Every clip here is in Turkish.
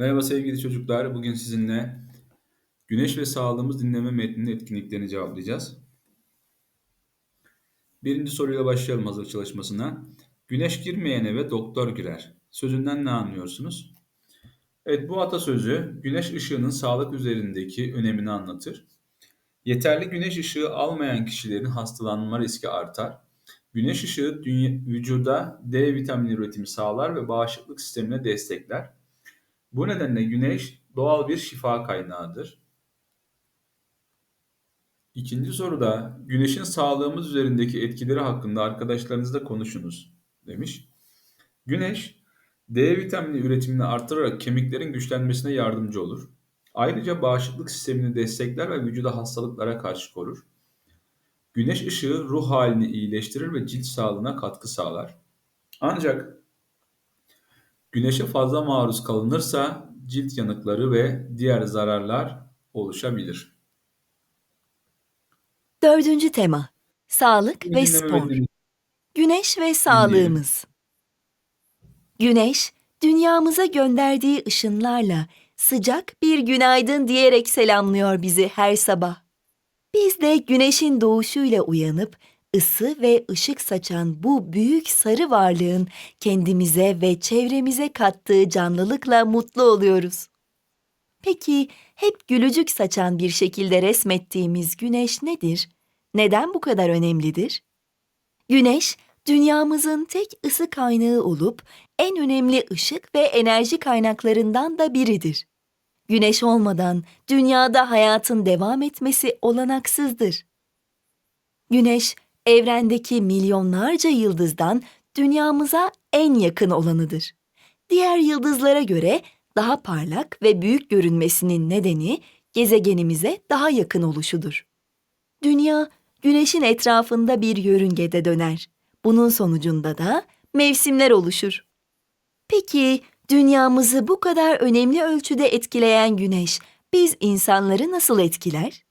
Merhaba sevgili çocuklar. Bugün sizinle Güneş ve Sağlığımız dinleme metninin etkinliklerini cevaplayacağız. Birinci soruyla başlayalım hazırlık çalışmasına. Güneş girmeyen eve doktor girer. Sözünden ne anlıyorsunuz? Evet bu atasözü güneş ışığının sağlık üzerindeki önemini anlatır. Yeterli güneş ışığı almayan kişilerin hastalanma riski artar. Güneş ışığı dünya, vücuda D vitamini üretimi sağlar ve bağışıklık sistemine destekler. Bu nedenle güneş doğal bir şifa kaynağıdır. İkinci soruda güneşin sağlığımız üzerindeki etkileri hakkında arkadaşlarınızla konuşunuz demiş. Güneş D vitamini üretimini artırarak kemiklerin güçlenmesine yardımcı olur. Ayrıca bağışıklık sistemini destekler ve vücuda hastalıklara karşı korur. Güneş ışığı ruh halini iyileştirir ve cilt sağlığına katkı sağlar. Ancak güneşe fazla maruz kalınırsa cilt yanıkları ve diğer zararlar oluşabilir. Dördüncü tema. Sağlık ve spor. Güneş ve sağlığımız. Güneş, dünyamıza gönderdiği ışınlarla sıcak bir günaydın diyerek selamlıyor bizi her sabah. Biz de güneşin doğuşuyla uyanıp ısı ve ışık saçan bu büyük sarı varlığın kendimize ve çevremize kattığı canlılıkla mutlu oluyoruz. Peki hep gülücük saçan bir şekilde resmettiğimiz güneş nedir? Neden bu kadar önemlidir? Güneş, dünyamızın tek ısı kaynağı olup en önemli ışık ve enerji kaynaklarından da biridir. Güneş olmadan dünyada hayatın devam etmesi olanaksızdır. Güneş, evrendeki milyonlarca yıldızdan dünyamıza en yakın olanıdır. Diğer yıldızlara göre daha parlak ve büyük görünmesinin nedeni gezegenimize daha yakın oluşudur. Dünya, güneşin etrafında bir yörüngede döner. Bunun sonucunda da mevsimler oluşur. Peki dünyamızı bu kadar önemli ölçüde etkileyen güneş biz insanları nasıl etkiler?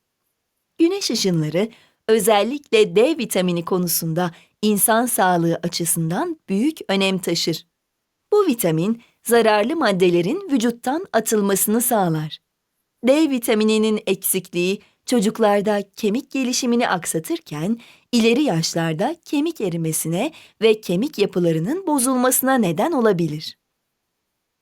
Güneş ışınları özellikle D vitamini konusunda insan sağlığı açısından büyük önem taşır. Bu vitamin zararlı maddelerin vücuttan atılmasını sağlar. D vitamininin eksikliği çocuklarda kemik gelişimini aksatırken ileri yaşlarda kemik erimesine ve kemik yapılarının bozulmasına neden olabilir.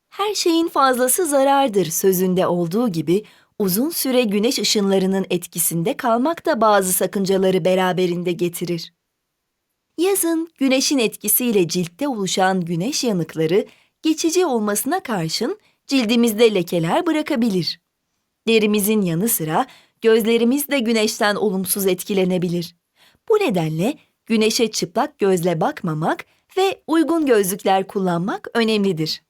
Her şeyin fazlası zarardır sözünde olduğu gibi uzun süre güneş ışınlarının etkisinde kalmak da bazı sakıncaları beraberinde getirir. Yazın güneşin etkisiyle ciltte oluşan güneş yanıkları geçici olmasına karşın cildimizde lekeler bırakabilir. Derimizin yanı sıra gözlerimiz de güneşten olumsuz etkilenebilir. Bu nedenle güneşe çıplak gözle bakmamak ve uygun gözlükler kullanmak önemlidir.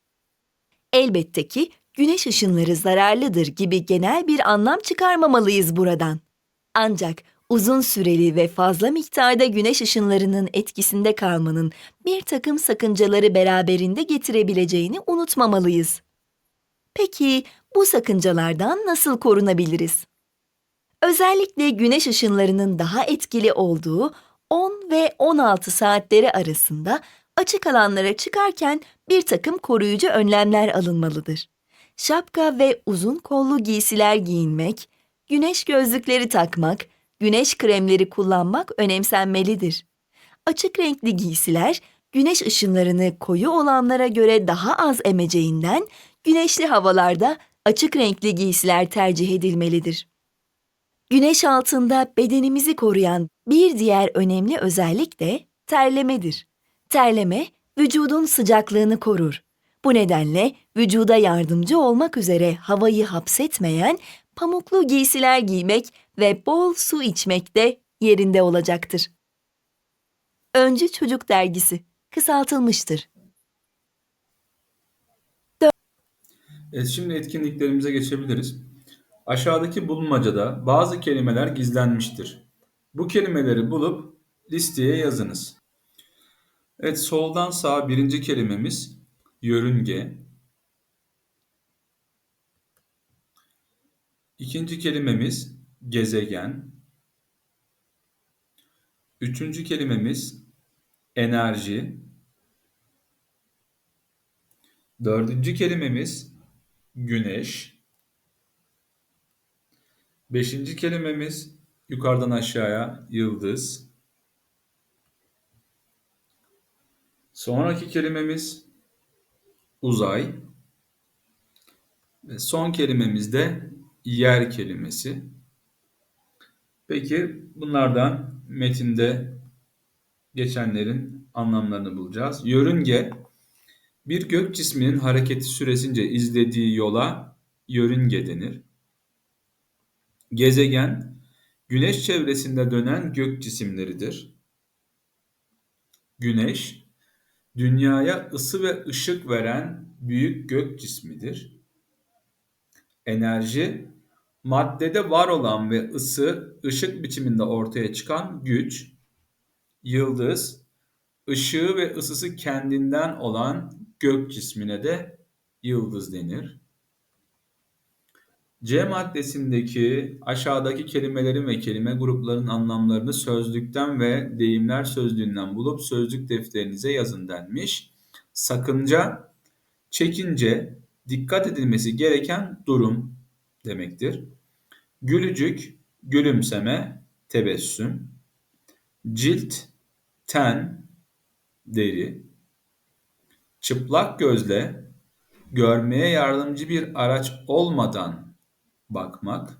Elbette ki güneş ışınları zararlıdır gibi genel bir anlam çıkarmamalıyız buradan. Ancak uzun süreli ve fazla miktarda güneş ışınlarının etkisinde kalmanın bir takım sakıncaları beraberinde getirebileceğini unutmamalıyız. Peki bu sakıncalardan nasıl korunabiliriz? Özellikle güneş ışınlarının daha etkili olduğu 10 ve 16 saatleri arasında açık alanlara çıkarken bir takım koruyucu önlemler alınmalıdır. Şapka ve uzun kollu giysiler giyinmek, güneş gözlükleri takmak, güneş kremleri kullanmak önemsenmelidir. Açık renkli giysiler güneş ışınlarını koyu olanlara göre daha az emeceğinden güneşli havalarda açık renkli giysiler tercih edilmelidir. Güneş altında bedenimizi koruyan bir diğer önemli özellik de terlemedir. Terleme vücudun sıcaklığını korur. Bu nedenle vücuda yardımcı olmak üzere havayı hapsetmeyen pamuklu giysiler giymek ve bol su içmek de yerinde olacaktır. Öncü Çocuk Dergisi kısaltılmıştır. Evet, şimdi etkinliklerimize geçebiliriz. Aşağıdaki bulmacada bazı kelimeler gizlenmiştir. Bu kelimeleri bulup listeye yazınız. Evet, soldan sağa birinci kelimemiz yörünge. İkinci kelimemiz gezegen. Üçüncü kelimemiz enerji. Dördüncü kelimemiz güneş. Beşinci kelimemiz yukarıdan aşağıya yıldız. Sonraki kelimemiz uzay. Ve son kelimemiz de yer kelimesi. Peki bunlardan metinde geçenlerin anlamlarını bulacağız. Yörünge bir gök cisminin hareketi süresince izlediği yola yörünge denir. Gezegen güneş çevresinde dönen gök cisimleridir. Güneş dünyaya ısı ve ışık veren büyük gök cismidir. Enerji maddede var olan ve ısı, ışık biçiminde ortaya çıkan güç. Yıldız ışığı ve ısısı kendinden olan gök cismine de yıldız denir. C maddesindeki aşağıdaki kelimelerin ve kelime gruplarının anlamlarını sözlükten ve deyimler sözlüğünden bulup sözlük defterinize yazın denmiş. Sakınca, çekince, dikkat edilmesi gereken durum demektir. Gülücük, gülümseme, tebessüm. Cilt, ten, deri. Çıplak gözle görmeye yardımcı bir araç olmadan bakmak.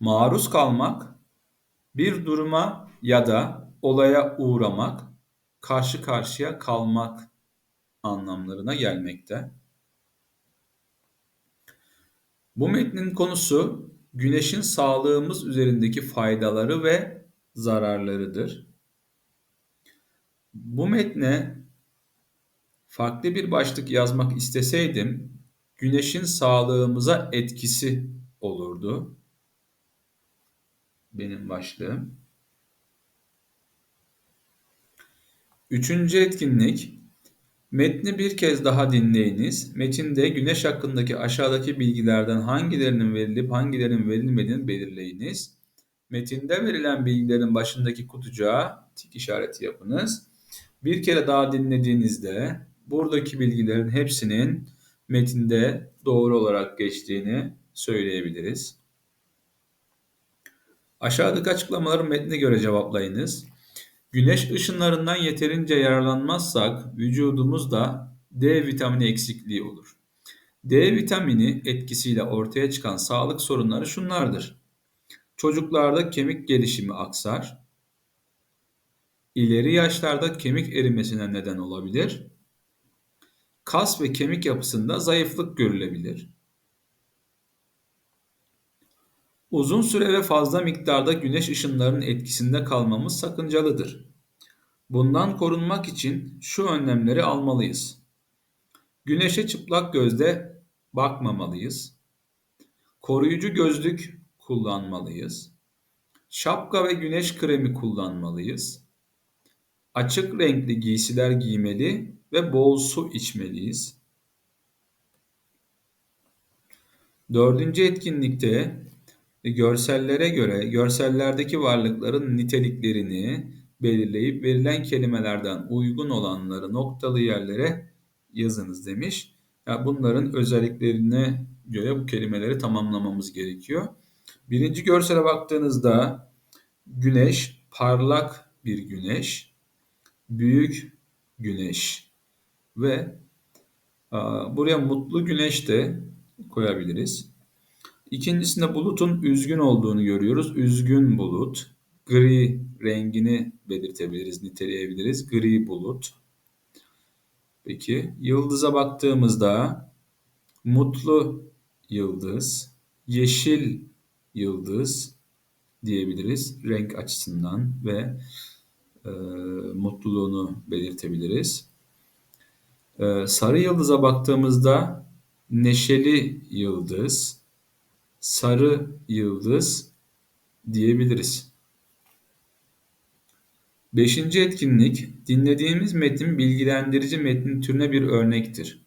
Maruz kalmak bir duruma ya da olaya uğramak, karşı karşıya kalmak anlamlarına gelmekte. Bu metnin konusu güneşin sağlığımız üzerindeki faydaları ve zararlarıdır. Bu metne farklı bir başlık yazmak isteseydim güneşin sağlığımıza etkisi olurdu. Benim başlığım. Üçüncü etkinlik Metni bir kez daha dinleyiniz. Metinde güneş hakkındaki aşağıdaki bilgilerden hangilerinin verilip hangilerinin verilmediğini belirleyiniz. Metinde verilen bilgilerin başındaki kutucuğa tik işareti yapınız. Bir kere daha dinlediğinizde buradaki bilgilerin hepsinin metinde doğru olarak geçtiğini söyleyebiliriz. Aşağıdaki açıklamaları metne göre cevaplayınız. Güneş ışınlarından yeterince yararlanmazsak vücudumuzda D vitamini eksikliği olur. D vitamini etkisiyle ortaya çıkan sağlık sorunları şunlardır. Çocuklarda kemik gelişimi aksar. İleri yaşlarda kemik erimesine neden olabilir. Kas ve kemik yapısında zayıflık görülebilir. Uzun süre ve fazla miktarda güneş ışınlarının etkisinde kalmamız sakıncalıdır. Bundan korunmak için şu önlemleri almalıyız. Güneşe çıplak gözle bakmamalıyız. Koruyucu gözlük kullanmalıyız. Şapka ve güneş kremi kullanmalıyız. Açık renkli giysiler giymeli ve bol su içmeliyiz. Dördüncü etkinlikte görsellere göre görsellerdeki varlıkların niteliklerini belirleyip verilen kelimelerden uygun olanları noktalı yerlere yazınız demiş. Yani bunların özelliklerine göre bu kelimeleri tamamlamamız gerekiyor. Birinci görsele baktığınızda güneş, parlak bir güneş, büyük güneş ve buraya mutlu güneş de koyabiliriz. İkincisinde bulutun üzgün olduğunu görüyoruz. Üzgün bulut. Gri rengini belirtebiliriz, niteleyebiliriz. Gri bulut. Peki yıldıza baktığımızda mutlu yıldız, yeşil yıldız diyebiliriz renk açısından ve e, mutluluğunu belirtebiliriz. E, sarı yıldıza baktığımızda neşeli yıldız, sarı yıldız diyebiliriz. Beşinci etkinlik, dinlediğimiz metin bilgilendirici metnin türüne bir örnektir.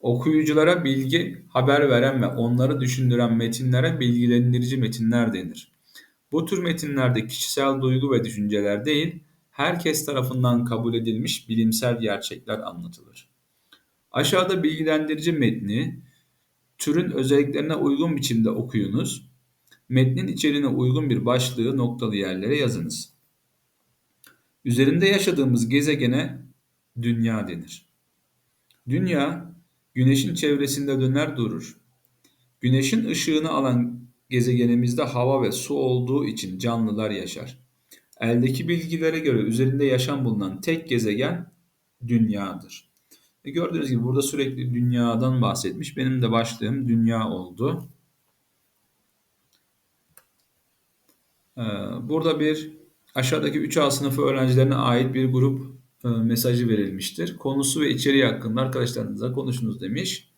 Okuyuculara bilgi, haber veren ve onları düşündüren metinlere bilgilendirici metinler denir. Bu tür metinlerde kişisel duygu ve düşünceler değil, herkes tarafından kabul edilmiş bilimsel gerçekler anlatılır. Aşağıda bilgilendirici metni türün özelliklerine uygun biçimde okuyunuz. Metnin içeriğine uygun bir başlığı noktalı yerlere yazınız. Üzerinde yaşadığımız gezegene dünya denir. Dünya güneşin çevresinde döner durur. Güneşin ışığını alan gezegenimizde hava ve su olduğu için canlılar yaşar. Eldeki bilgilere göre üzerinde yaşam bulunan tek gezegen dünyadır. E gördüğünüz gibi burada sürekli dünyadan bahsetmiş. Benim de başlığım dünya oldu. Ee, burada bir aşağıdaki 3A sınıfı öğrencilerine ait bir grup e, mesajı verilmiştir. Konusu ve içeriği hakkında arkadaşlarınızla konuşunuz demiş.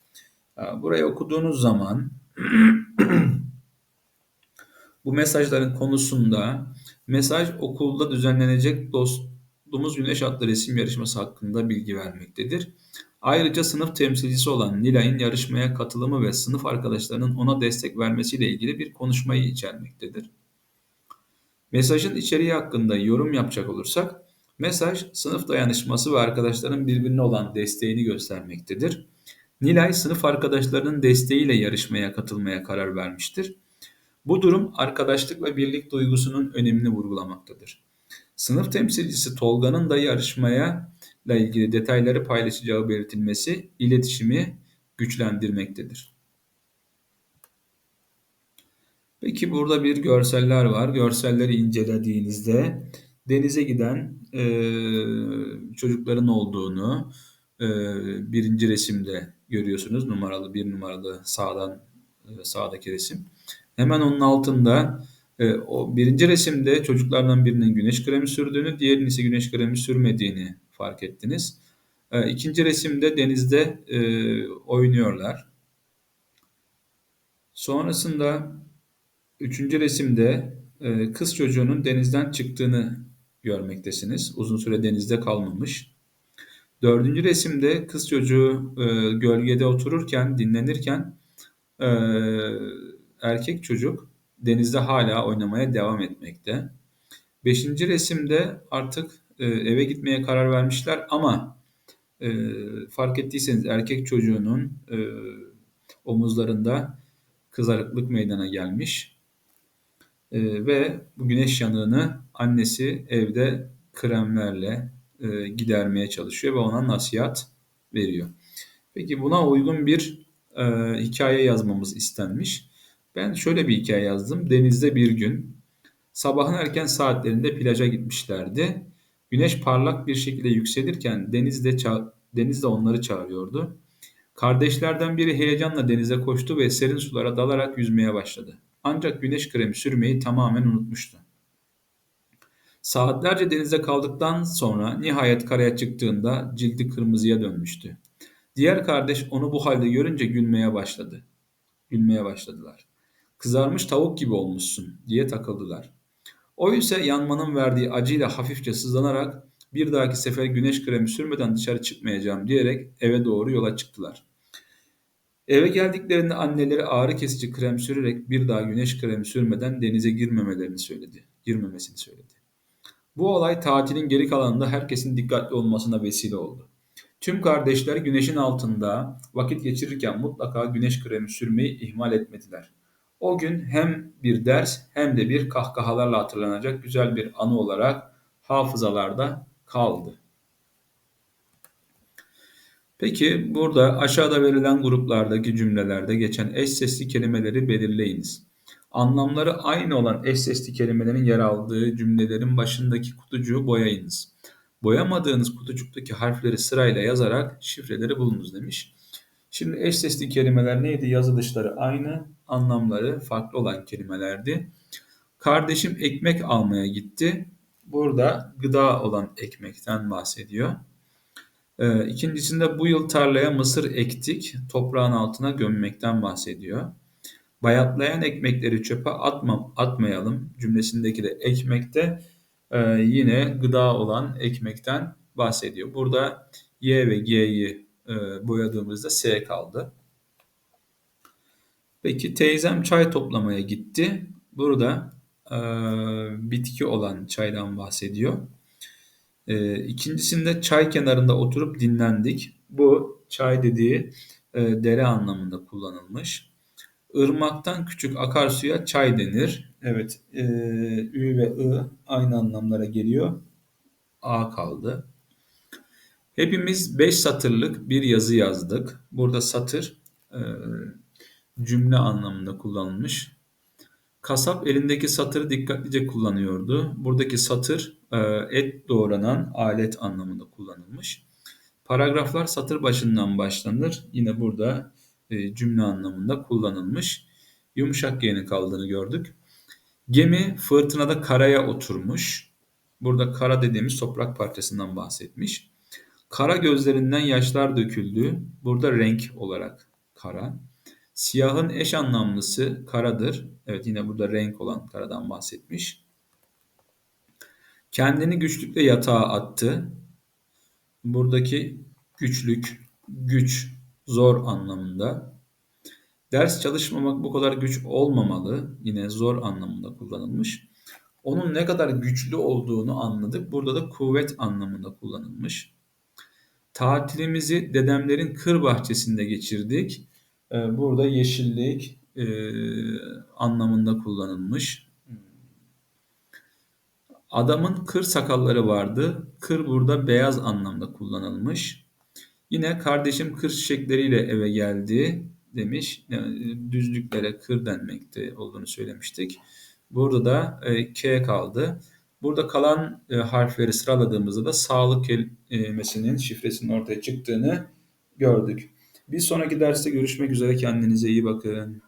Ee, burayı okuduğunuz zaman bu mesajların konusunda mesaj okulda düzenlenecek Dostumuz Güneş adlı resim yarışması hakkında bilgi vermektedir. Ayrıca sınıf temsilcisi olan Nilay'ın yarışmaya katılımı ve sınıf arkadaşlarının ona destek vermesiyle ilgili bir konuşmayı içermektedir. Mesajın içeriği hakkında yorum yapacak olursak, mesaj sınıf dayanışması ve arkadaşların birbirine olan desteğini göstermektedir. Nilay sınıf arkadaşlarının desteğiyle yarışmaya katılmaya karar vermiştir. Bu durum arkadaşlık ve birlik duygusunun önemini vurgulamaktadır. Sınıf temsilcisi Tolga'nın da yarışmaya ile ilgili detayları paylaşacağı belirtilmesi iletişimi güçlendirmektedir. Peki burada bir görseller var. Görselleri incelediğinizde denize giden e, çocukların olduğunu e, birinci resimde görüyorsunuz. Numaralı bir numaralı sağdan e, sağdaki resim. Hemen onun altında e, o birinci resimde çocuklardan birinin güneş kremi sürdüğünü, diğerinin ise güneş kremi sürmediğini fark ettiniz. E, ikinci resimde denizde e, oynuyorlar. Sonrasında üçüncü resimde e, kız çocuğunun denizden çıktığını görmektesiniz. Uzun süre denizde kalmamış. Dördüncü resimde kız çocuğu e, gölgede otururken, dinlenirken e, erkek çocuk denizde hala oynamaya devam etmekte. Beşinci resimde artık e, eve gitmeye karar vermişler ama e, fark ettiyseniz erkek çocuğunun e, omuzlarında kızarıklık meydana gelmiş. E, ve bu güneş yanığını annesi evde kremlerle e, gidermeye çalışıyor ve ona nasihat veriyor. Peki buna uygun bir e, hikaye yazmamız istenmiş. Ben şöyle bir hikaye yazdım. Denizde bir gün sabahın erken saatlerinde plaja gitmişlerdi. Güneş parlak bir şekilde yükselirken denizde denizde onları çağırıyordu. Kardeşlerden biri heyecanla denize koştu ve serin sulara dalarak yüzmeye başladı. Ancak güneş kremi sürmeyi tamamen unutmuştu. Saatlerce denizde kaldıktan sonra nihayet karaya çıktığında cildi kırmızıya dönmüştü. Diğer kardeş onu bu halde görünce gülmeye başladı. Gülmeye başladılar. Kızarmış tavuk gibi olmuşsun diye takıldılar. O ise yanmanın verdiği acıyla hafifçe sızlanarak bir dahaki sefer güneş kremi sürmeden dışarı çıkmayacağım diyerek eve doğru yola çıktılar. Eve geldiklerinde anneleri ağrı kesici krem sürerek bir daha güneş kremi sürmeden denize girmemelerini söyledi. Girmemesini söyledi. Bu olay tatilin geri kalanında herkesin dikkatli olmasına vesile oldu. Tüm kardeşler güneşin altında vakit geçirirken mutlaka güneş kremi sürmeyi ihmal etmediler. O gün hem bir ders hem de bir kahkahalarla hatırlanacak güzel bir anı olarak hafızalarda kaldı. Peki burada aşağıda verilen gruplardaki cümlelerde geçen eş sesli kelimeleri belirleyiniz. Anlamları aynı olan eş sesli kelimelerin yer aldığı cümlelerin başındaki kutucuğu boyayınız. Boyamadığınız kutucuktaki harfleri sırayla yazarak şifreleri bulunuz demiş. Şimdi eş sesli kelimeler neydi? Yazılışları aynı, anlamları farklı olan kelimelerdi. Kardeşim ekmek almaya gitti. Burada gıda olan ekmekten bahsediyor. Ee, ikincisinde bu yıl tarlaya mısır ektik, toprağın altına gömmekten bahsediyor. Bayatlayan ekmekleri çöpe atma, atmayalım cümlesindeki de ekmekte e, yine gıda olan ekmekten bahsediyor. Burada Y ve G'yi e, boyadığımızda S kaldı. Peki teyzem çay toplamaya gitti. Burada e, bitki olan çaydan bahsediyor. E, ikincisinde çay kenarında oturup dinlendik. Bu çay dediği e, dere anlamında kullanılmış. Irmaktan küçük akarsuya çay denir. Evet, e, ü ve ı aynı anlamlara geliyor. A kaldı. Hepimiz 5 satırlık bir yazı yazdık. Burada satır e, cümle anlamında kullanılmış. Kasap elindeki satırı dikkatlice kullanıyordu. Buradaki satır e, et doğranan alet anlamında kullanılmış. Paragraflar satır başından başlanır. Yine burada e, cümle anlamında kullanılmış. Yumuşak G'nin kaldığını gördük. Gemi fırtınada karaya oturmuş. Burada kara dediğimiz toprak parçasından bahsetmiş. Kara gözlerinden yaşlar döküldü. Burada renk olarak kara. Siyahın eş anlamlısı karadır. Evet yine burada renk olan karadan bahsetmiş. Kendini güçlükle yatağa attı. Buradaki güçlük, güç, zor anlamında. Ders çalışmamak bu kadar güç olmamalı. Yine zor anlamında kullanılmış. Onun ne kadar güçlü olduğunu anladık. Burada da kuvvet anlamında kullanılmış. Tatilimizi dedemlerin kır bahçesinde geçirdik. Ee, Burada yeşillik e, anlamında kullanılmış. Adamın kır sakalları vardı. Kır burada beyaz anlamda kullanılmış. Yine kardeşim kır çiçekleriyle eve geldi demiş. Yani düzlüklere kır denmekte olduğunu söylemiştik. Burada da e, K kaldı. Burada kalan e, harfleri sıraladığımızda da sağlık kelimesinin şifresinin ortaya çıktığını gördük. Bir sonraki derste görüşmek üzere. Kendinize iyi bakın.